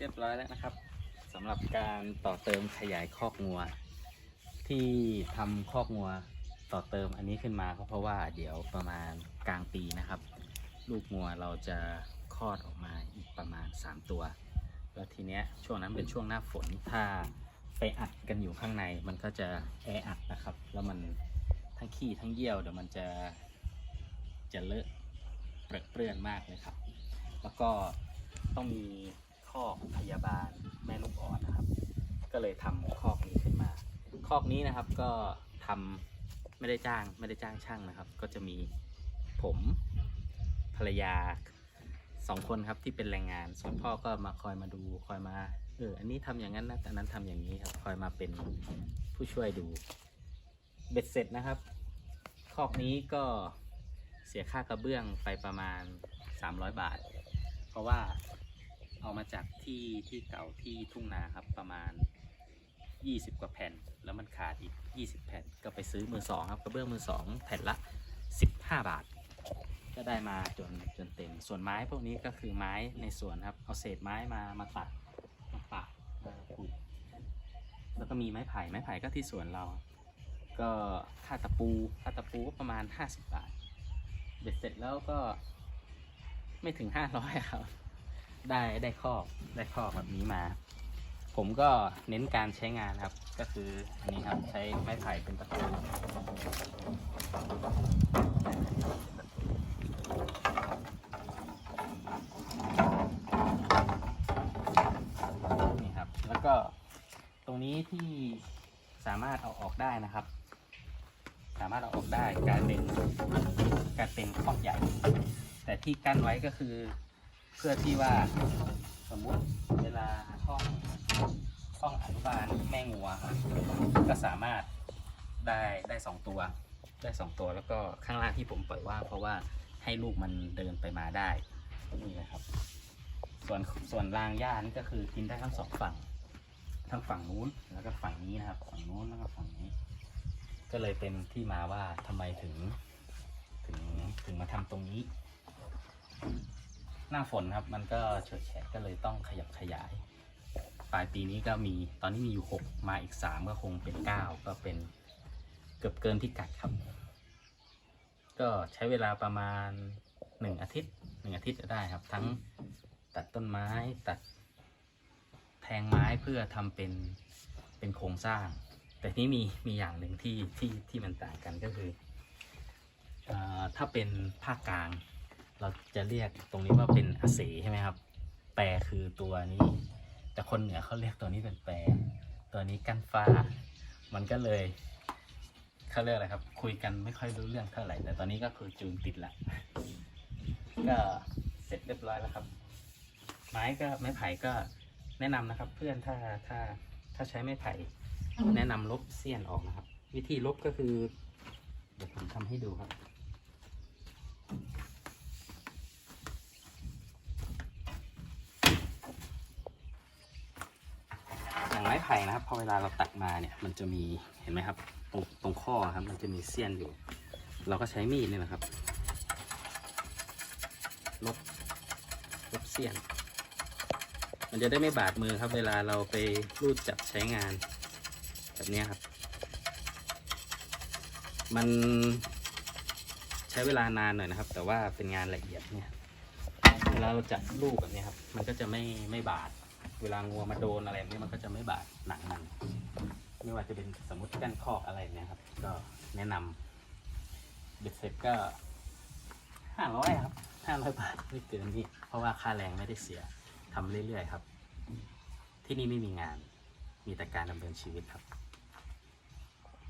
เรียบร้อยแล้วนะครับสำหรับการต่อเติมขยายคอกงัว ที่ทำคอกงัวต่อเติมอันนี้ขึ้นมาก็เพราะว่าเดี๋ยวประมาณกลางปีนะครับ ลูกงัวเราจะคลอดออกมาอีกประมาณ 3 ตัว แล้วทีเนี้ยช่วงนั้นเป็นช่วงหน้าฝนถ้าไปอัดกันอยู่ข้างในมันก็จะแออัดนะครับ แล้วมันทั้งขี้ทั้งเยี่ยวเดี๋ยวมันจะจะเลอะเปรอะเปื้อนมากเลยครับ แล้วก็ต้องมี อกพยาบาลแม่ลูกอ่อนนะครับ ก็เลยทำคอกนี้ขึ้นมา คอกนี้นะครับก็ทำไม่ได้จ้างไม่ได้จ้างช่างนะครับ ก็จะมีผมภรรยาสองคนครับที่เป็นแรงงาน ส่วนพ่อก็มาคอยมาดูคอยมาเอออันนี้ทำอย่างนั้นนะอันนั้นทำอย่างนี้ครับ คอยมาเป็นผู้ช่วยดูเบ็ดเสร็จนะครับคอกนี้ก็เสียค่ากระเบื้องไปประมาณ 300 บาท เพราะว่า เอามาจากที่ที่เก่าที่ทุ่งนาครับประมาณ 20 กว่าแผ่น แล้วมันขาดอีก 20 แผ่นก็ไปซื้อมือสองครับกระเบื้องมือสองแผ่นละ 15 บาท ก็ได้มาจนจนเต็ม ส่วนไม้พวกนี้ก็คือไม้ในสวนครับ เอาเศษไม้มามาตัดมาปักมาขุดแล้วก็มีไม้ไผ่ไม้ไผ่ก็ที่สวนเรา ก็ค่าตะปูค่าตะปูก็ประมาณ 50 บาทเบ็ดเสร็จแล้วก็ไม่ถึง 500ครับ ได้ได้ข้อได้ข้อแบบนี้มา ผมก็เน้นการใช้งานครับ ก็คืออันนี้ครับใช้ไม้ไผ่เป็นประตูนี่ครับ แล้วก็ตรงนี้ที่สามารถเอาออกได้นะครับ สามารถเอาออกได้กายเป็นกายเป็นคอใหญ่ แต่ที่กั้นไว้ก็คือ เพื่อที่ว่าสมมุติเวลาห้องห้องอนุบาลแม่งัวครับก็สามารถได้ได้สองตัวได้สองตัวแล้วก็ข้างล่างที่ผมปล่อยว่างเพราะว่าให้ลูกมันเดินไปมาได้นี่นะครับ ส่วนส่วนรางหญ้านี่ก็คือกินได้ทั้งสองฝั่งทั้งฝั่งนู้นแล้วก็ฝั่งนี้นะครับฝั่งนู้นแล้วก็ฝั่งนี้ ก็เลยเป็นที่มาว่าทำไมถึง ถึงถึงมาทำตรงนี้ หน้าฝนครับ มันก็เฉอะแฉะก็เลยต้องขยับขยาย ปลายปีนี้ก็มีตอนนี้มีอยู่หกมาอีกสามก็คงเป็นเก้าก็เป็นเกือบเกินพิกัดครับ ก็ใช้เวลาประมาณหนึ่งอาทิตย์หนึ่งอาทิตย์จะได้ครับ ทั้งตัดต้นไม้ตัดแทงไม้เพื่อทำเป็นเป็นโครงสร้าง แต่ที่มีมีอย่างหนึ่งที่ที่ที่มันต่างกันก็คือเออถ้าเป็นภาคกลาง เราจะเรียกตรงนี้ว่าเป็นอาเสใช่ไหมครับ แปรคือตัวนี้ แต่คนเหนือเขาเรียกตัวนี้เป็นแปร ตัวนี้กั้นฟ้า มันก็เลยเขาเรียกอะไรครับ คุยกันไม่ค่อยรู้เรื่องเท่าไหร่ แต่ตอนนี้ก็คือจูนติดละ ก็เสร็จเรียบร้อยแล้วครับ ไม้ก็ไม้ไผ่ก็แนะนำนะครับ เพื่อนถ้าถ้าถ้าใช้ไม้ไผ่แนะนำลบเสี้ยนออกนะครับ วิธีลบก็คือ เดี๋ยวผมทำให้ดูครับ อย่าง ไผ่นะครับพอเวลาเราตัดมาเนี่ยมันจะมีเห็นไหมครับ ตรงตรงข้อครับ มันจะมีเสี้ยนอยู่ เราก็ใช้มีดนี่แหละครับลบลบเสี้ยน มันจะได้ไม่บาดมือครับ เวลาเราไปรูดจับใช้งาน แบบนี้ครับ มันใช้เวลานานหน่อยนะครับ แต่ว่าเป็นงานละเอียดเนี่ย เวลาเราจับลูกแบบนี้ครับ มันก็จะไม่ไม่บาด เวลางัวมาโดนอะไรนี่มันก็จะไม่บาดหนังมันไม่ว่าจะเป็นสมมติกั้นคอกอะไรเนี่ยครับ ก็แนะนำเบ็ดเสร็จก็ห้าร้อยครับห้าร้อยบาทไม่เกินนี้ เพราะว่าค่าแรงไม่ได้เสียทำเรื่อยๆครับ ที่นี่ไม่มีงานมีแต่การดำเนินชีวิตครับ